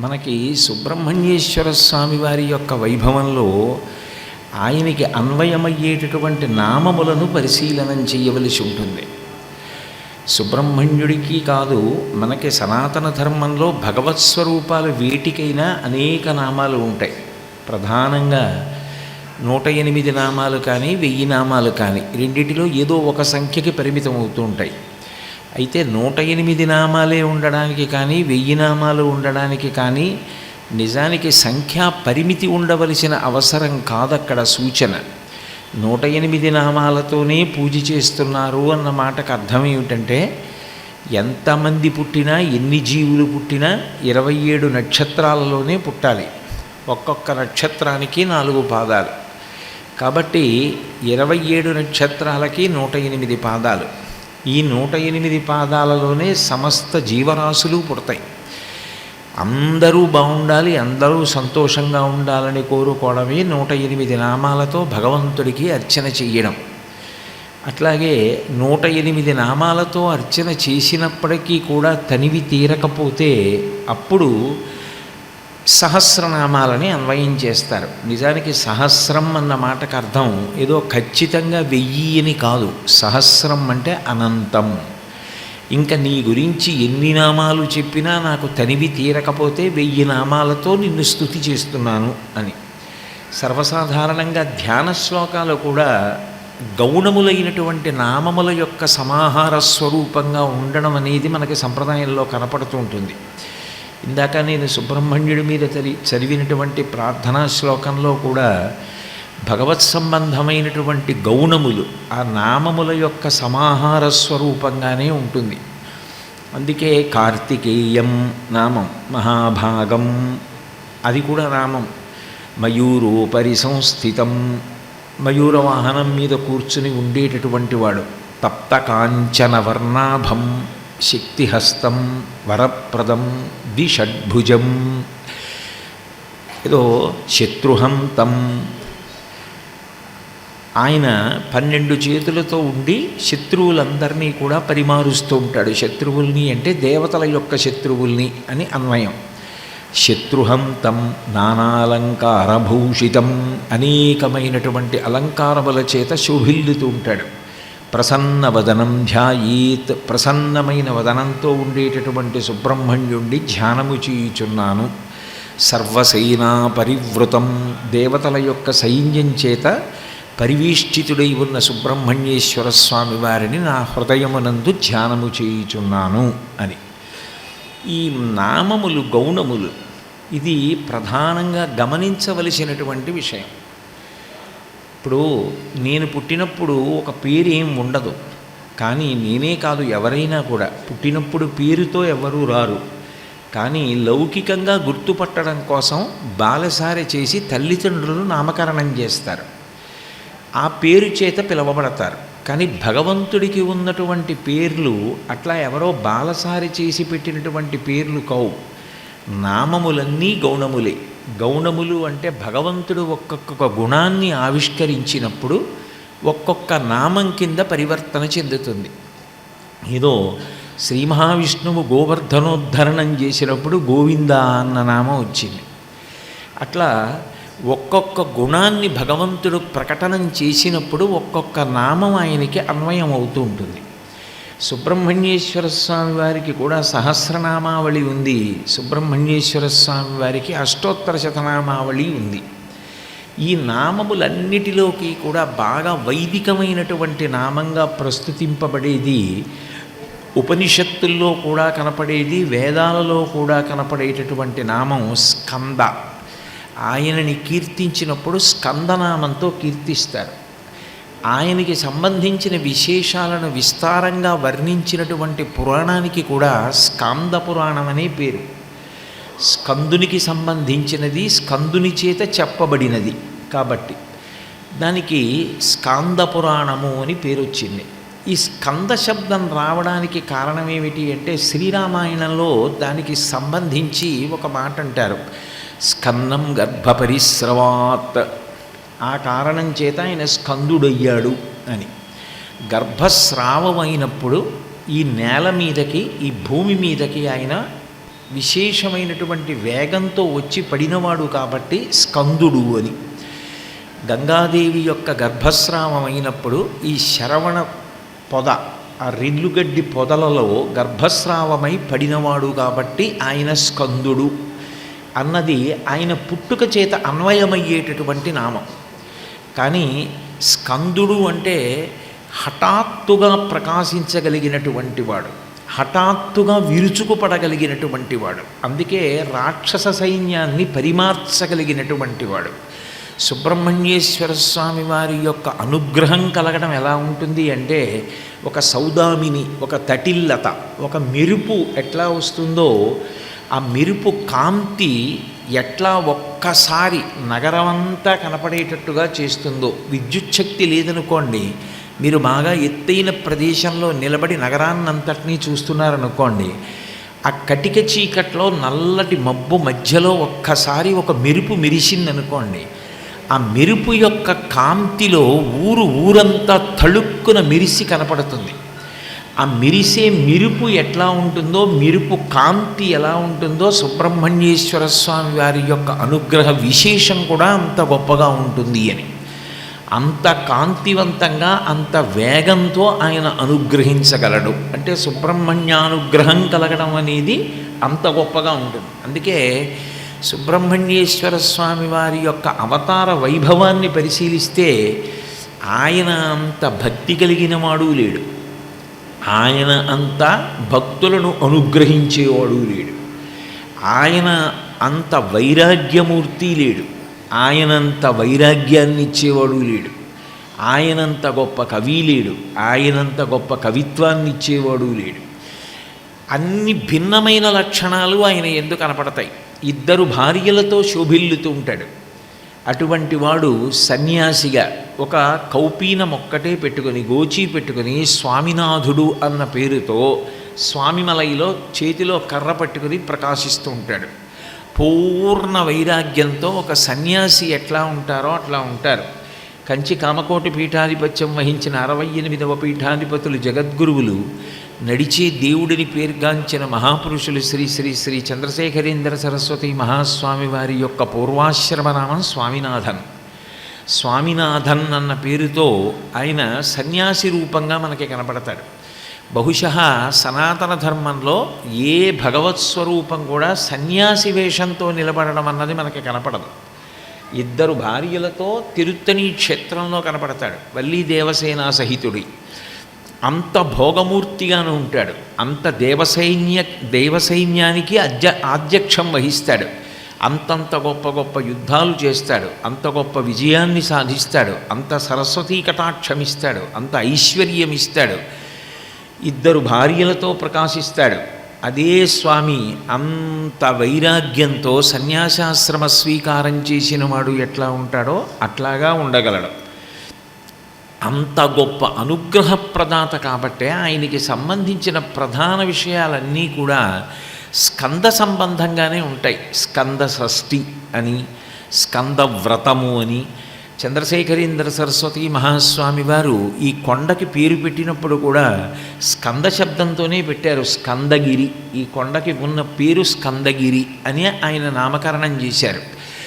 మనకి సుబ్రహ్మణ్యేశ్వర స్వామి వారి యొక్క వైభవంలో ఆయనకి అన్వయమయ్యేటటువంటి నామములను పరిశీలనం చేయవలసి ఉంటుంది. సుబ్రహ్మణ్యుడికి కాదు మనకి సనాతన ధర్మంలో భగవత్ స్వరూపాలు వేటికైనా అనేక నామాలు ఉంటాయి. ప్రధానంగా నూట ఎనిమిది నామాలు కానీ వెయ్యి నామాలు కానీ రెండింటిలో ఏదో ఒక సంఖ్యకి పరిమితం అవుతూ ఉంటాయి. అయితే నూట ఎనిమిది నామాలే ఉండడానికి కానీ వెయ్యి నామాలు ఉండడానికి కానీ నిజానికి సంఖ్యా పరిమితి ఉండవలసిన అవసరం కాదక్కడ సూచన. నూట ఎనిమిది నామాలతోనే పూజ చేస్తున్నారు అన్న మాటకు అర్థం ఏమిటంటే ఎంతమంది పుట్టినా ఎన్ని జీవులు పుట్టినా ఇరవై ఏడు నక్షత్రాలలోనే పుట్టాలి. ఒక్కొక్క నక్షత్రానికి నాలుగు పాదాలు. కాబట్టి ఇరవై ఏడు నక్షత్రాలకి నూట ఎనిమిది పాదాలు. ఈ నూట ఎనిమిది పాదాలలోనే సమస్త జీవరాశులు పుడతాయి. అందరూ బాగుండాలి అందరూ సంతోషంగా ఉండాలని కోరుకోవడమే నూట ఎనిమిది నామాలతో భగవంతుడికి అర్చన చెయ్యడం. అట్లాగే నూట ఎనిమిది నామాలతో అర్చన చేసినప్పటికీ కూడా తనివి తీరకపోతే అప్పుడు సహస్రనామాలని అన్వయం చేస్తారు. నిజానికి సహస్రం అన్న మాటకు అర్థం ఏదో ఖచ్చితంగా వెయ్యి అని కాదు. సహస్రం అంటే అనంతం. ఇంకా నీ గురించి ఎన్ని నామాలు చెప్పినా నాకు తనివి తీరకపోతే వెయ్యి నామాలతో నిన్ను స్థుతి చేస్తున్నాను అని. సర్వసాధారణంగా ధ్యాన శ్లోకాలు కూడా గౌణములైనటువంటి నామముల యొక్క సమాహార స్వరూపంగా ఉండడం అనేది మనకి సంప్రదాయంలో కనపడుతూ ఉంటుంది. ఇందాక నేను సుబ్రహ్మణ్యుడి మీద చది చదివినటువంటి ప్రార్థనా శ్లోకంలో కూడా భగవత్ సంబంధమైనటువంటి గౌణములు ఆ నామముల యొక్క సమాహార స్వరూపంగానే ఉంటుంది. అందుకే కార్తికేయం నామం మహాభాగం అది కూడా నామం. మయూరోపరి సంస్థితం మయూర వాహనం మీద కూర్చుని ఉండేటటువంటి వాడు తప్త కాంచన వర్ణాభం. శక్తిహస్తం వరప్రదం ద్విషడ్భుజం. ఏదో శత్రుహంతం ఆయన పన్నెండు చేతులతో ఉండి శత్రువులందరినీ కూడా పరిమారుస్తూ ఉంటాడు. శత్రువుల్ని అంటే దేవతల యొక్క శత్రువుల్ని అని అన్వయం. శత్రుహంతం నానాలంకారభూషితం అనేకమైనటువంటి అలంకారముల చేత శోభిల్లుతూ ఉంటాడు. ప్రసన్న వదనం ధ్యాయీత్. ప్రసన్నమైన వదనంతో ఉండేటటువంటి సుబ్రహ్మణ్యుండి ధ్యానము చేయుచున్నాను. సర్వసైనా పరివృతం దేవతల యొక్క సైన్యం చేత పరివేష్టితుడై ఉన్న సుబ్రహ్మణ్యేశ్వర స్వామి వారిని నా హృదయమునందు ధ్యానము చేయుచున్నాను అని. ఈ నామములు గౌణములు ఇది ప్రధానంగా గమనించవలసినటువంటి విషయం. ఇప్పుడు నేను పుట్టినప్పుడు ఒక పేరు ఏం ఉండదు. కానీ నేనే కాదు ఎవరైనా కూడా పుట్టినప్పుడు పేరుతో ఎవరూ రారు. కానీ లౌకికంగా గుర్తుపట్టడం కోసం బాలసారి చేసి తల్లిదండ్రులు నామకరణం చేస్తారు. ఆ పేరు చేత పిలవబడతారు. కానీ భగవంతుడికి ఉన్నటువంటి పేర్లు అట్లా ఎవరో బాలసారి చేసి పెట్టినటువంటి పేర్లు కావు. నామములన్నీ గౌణములే. గౌణములు అంటే భగవంతుడు ఒక్కొక్క గుణాన్ని ఆవిష్కరించినప్పుడు ఒక్కొక్క నామం కింద పరివర్తన చెందుతుంది. ఏదో శ్రీ మహావిష్ణువు గోవర్ధనోద్ధరణం చేసినప్పుడు గోవింద అన్న నామం వచ్చింది. అట్లా ఒక్కొక్క గుణాన్ని భగవంతుడు ప్రకటనం చేసినప్పుడు ఒక్కొక్క నామం ఆయనకి అన్వయం అవుతూ ఉంటుంది. సుబ్రహ్మణ్యేశ్వర స్వామి వారికి కూడా సహస్రనామావళి ఉంది. సుబ్రహ్మణ్యేశ్వర స్వామి వారికి అష్టోత్తర శతనామావళి ఉంది. ఈ నామములన్నిటిలోకి కూడా బాగా వైదికమైనటువంటి నామంగా ప్రస్తుతింపబడేది ఉపనిషత్తుల్లో కూడా కనపడేది వేదాలలో కూడా కనపడేటటువంటి నామం స్కంద. ఆయనని కీర్తించినప్పుడు స్కందనామంతో కీర్తిస్తారు. ఆయనకి సంబంధించిన విశేషాలను విస్తారంగా వర్ణించినటువంటి పురాణానికి కూడా స్కాంద పురాణం అనే పేరు. స్కందునికి సంబంధించినది స్కందుని చేత చెప్పబడినది కాబట్టి. దానికి స్కాంద పురాణము అని పేరు వచ్చింది. ఈ స్కంద శబ్దం రావడానికి కారణం ఏమిటి అంటే శ్రీరామాయణంలో దానికి సంబంధించి ఒక మాట అంటారు స్కందం గర్భపరిశ్రవాత్ ఆ కారణం చేత ఆయన స్కందుడయ్యాడు అని. గర్భస్రావమైనప్పుడు ఈ నేల మీదకి ఈ భూమి మీదకి ఆయన విశేషమైనటువంటి వేగంతో వచ్చి పడినవాడు కాబట్టి స్కందుడు అని. గంగాదేవి యొక్క గర్భస్రావం అయినప్పుడు ఈ శరవణ పొద ఆ రెల్లుగడ్డి పొదలలో గర్భస్రావమై పడినవాడు కాబట్టి ఆయన స్కందుడు అన్నది ఆయన పుట్టుక చేత అన్వయమయ్యేటటువంటి నామం. కానీ స్కందుడు అంటే హఠాత్తుగా ప్రకాశించగలిగినటువంటి వాడు. హఠాత్తుగా విరుచుకుపడగలిగినటువంటి వాడు. అందుకే రాక్షస సైన్యాన్ని పరిమార్చగలిగినటువంటి వాడు. సుబ్రహ్మణ్యేశ్వర స్వామి వారి యొక్క అనుగ్రహం కలగడం ఎలా ఉంటుంది అంటే ఒక సౌదామిని ఒక తటిల్లత ఒక మెరుపు ఎట్లా వస్తుందో ఆ మెరుపు కాంతి ఎట్లా ఒక్కసారి నగరమంతా కనపడేటట్టుగా చేస్తుందో విద్యుచ్ఛక్తి లేదనుకోండి మీరు బాగా ఎత్తైన ప్రదేశంలో నిలబడి నగరాన్నంతటినీ చూస్తున్నారనుకోండి ఆ కటిక చీకట్లో నల్లటి మబ్బు మధ్యలో ఒక్కసారి ఒక మెరుపు మెరిసిందనుకోండి ఆ మెరుపు యొక్క కాంతిలో ఊరు ఊరంతా తళుక్కున మెరిసి కనపడుతుంది. ఆ మెరిసే మెరుపు ఎట్లా ఉంటుందో మెరుపు కాంతి ఎలా ఉంటుందో సుబ్రహ్మణ్యేశ్వర స్వామి వారి యొక్క అనుగ్రహ విశేషం కూడా అంత గొప్పగా ఉంటుంది అని. అంత కాంతివంతంగా అంత వేగంతో ఆయన అనుగ్రహించగలడు. అంటే సుబ్రహ్మణ్యానుగ్రహం కలగడం అనేది అంత గొప్పగా ఉంటుంది. అందుకే సుబ్రహ్మణ్యేశ్వర స్వామి వారి యొక్క అవతార వైభవాన్ని పరిశీలిస్తే ఆయన అంత భక్తి కలిగిన వాడు లేడు. ఆయన అంత భక్తులను అనుగ్రహించేవాడు లేడు. ఆయన అంత వైరాగ్యమూర్తి లేడు. ఆయనంత వైరాగ్యాన్ని ఇచ్చేవాడు లేడు. ఆయనంత గొప్ప కవి లేడు. ఆయనంత గొప్ప కవిత్వాన్ని ఇచ్చేవాడు లేడు. అన్ని భిన్నమైన లక్షణాలు ఆయన ఎందుకు కనపడతాయి? ఇద్దరు భార్యలతో శోభిల్లుతూ ఉంటాడు. అటువంటి వాడు సన్యాసిగా ఒక కౌపీనం ఒక్కటే పెట్టుకొని గోచి పెట్టుకొని స్వామినాథుడు అన్న పేరుతో స్వామిమలైలో చేతిలో కర్ర పట్టుకుని ప్రకాశిస్తూ ఉంటాడు. పూర్ణ వైరాగ్యంతో ఒక సన్యాసి ఎట్లా ఉంటారో అట్లా ఉంటారు. కంచి కామకోటి పీఠాధిపత్యం వహించిన అరవై ఎనిమిదవ పీఠాధిపతులు జగద్గురువులు నడిచే దేవుడిని పేర్గాంచిన మహాపురుషులు శ్రీ శ్రీ శ్రీ చంద్రశేఖరేంద్ర సరస్వతి మహాస్వామి వారి యొక్క పూర్వాశ్రమనామం స్వామినాథన్. స్వామినాథన్ అన్న పేరుతో ఆయన సన్యాసి రూపంగా మనకి కనపడతాడు. బహుశ సనాతన ధర్మంలో ఏ భగవత్ స్వరూపం కూడా సన్యాసి వేషంతో నిలబడడం అన్నది మనకి కనపడదు. ఇద్దరు భార్యలతో తిరుత్తని క్షేత్రంలో కనపడతాడు. వల్లీ దేవసేన సహితుడి. అంత భోగమూర్తిగాను ఉంటాడు. అంత దేవసైన్య దేవసైన్యానికి అధ్య ఆధ్యక్షం వహిస్తాడు. అంతంత గొప్ప గొప్ప యుద్ధాలు చేస్తాడు. అంత గొప్ప విజయాన్ని సాధిస్తాడు. అంత సరస్వతీ కటాక్షమిస్తాడు. అంత ఐశ్వర్యం ఇస్తాడు ఇద్దరు భార్యలతో ప్రకాశిస్తాడు. అదే స్వామి అంత వైరాగ్యంతో సన్యాసాశ్రమ స్వీకారం చేసిన వాడు ఎట్లా ఉంటాడో అట్లాగా ఉండగలడు. అంత గొప్ప అనుగ్రహప్రదాత కాబట్టే ఆయనకి సంబంధించిన ప్రధాన విషయాలన్నీ కూడా స్కంద సంబంధంగానే ఉంటాయి. స్కంద షష్ఠి అని స్కంద వ్రతము అని. చంద్రశేఖరేంద్ర సరస్వతి మహాస్వామి వారు ఈ కొండకి పేరు పెట్టినప్పుడు కూడా స్కంద శబ్దంతోనే పెట్టారు. స్కందగిరి ఈ కొండకి ఉన్న పేరు స్కందగిరి అని ఆయన నామకరణం చేశారు.